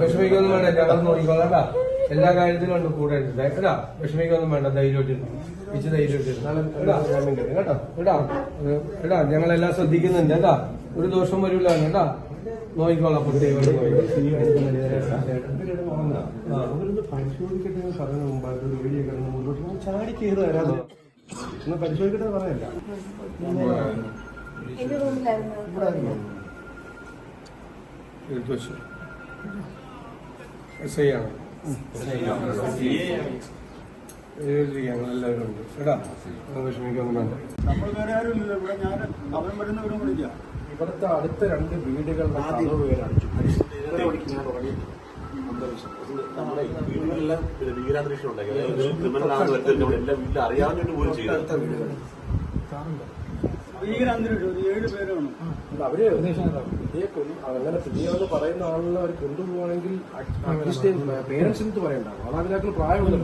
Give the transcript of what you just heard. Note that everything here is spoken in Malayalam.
വിഷമിക്കൊന്നും വേണ്ട ഞങ്ങൾ നോക്കിക്കോളാം എല്ലാ കാര്യത്തിലും ഉണ്ട് കൂടെ. കേട്ടാ? വിഷമിക്കൊന്നും വേണ്ട ധൈര്യം ഇച്ച് ധൈര്യം കേട്ടാ? കിട്ടും. കേട്ടോ? ഞങ്ങളെല്ലാം ശ്രദ്ധിക്കുന്നുണ്ട് കേട്ടാ? ഒരു ദോഷം വരില്ല കേട്ടാ? നോക്കിക്കോളാം പ്രത്യേകം പരിശോധിക്കട്ടെ എന്ന് പറയുന്ന മുമ്പ് ഒരു വീഡിയോ കിടന്ന് മുന്നോട്ട് ചാടി കയറി വരാതെ ഒന്ന് പരിശോധിക്കട്ടെ പറയല്ല. എസ് ഐ ആണ് ഞങ്ങളെല്ലാവരും ഉണ്ട് എടാ വിഷമിക്കൊന്നും വേണ്ട. നമ്മൾ വേറെ ആരും ഇല്ല ഇവിടെ ഞാൻ അവൻ വരുന്ന ഇവിടെ വിളിക്കാം. ഇവിടുത്തെ അടുത്ത രണ്ട് വീടുകളുടെ നമ്മുടെ വീടുകളിലെല്ലാം പിന്നെ ഭീകരാന്തരീക്ഷം ഉണ്ടാക്കി എല്ലാ വീട്ടിലും അറിയാവുന്നതിന് പോലും ചെയ്തു. അവർ അങ്ങനെ പിടിയാന്ന് പറയുന്ന ആളുകളെ അവർ കൊണ്ടുപോവാണെങ്കിൽ അറ്റ്ലീസ്റ്റ് പേരൻസിന് പറയണ്ട. മാതാപിതാക്കൾ പ്രായമുള്ളവർ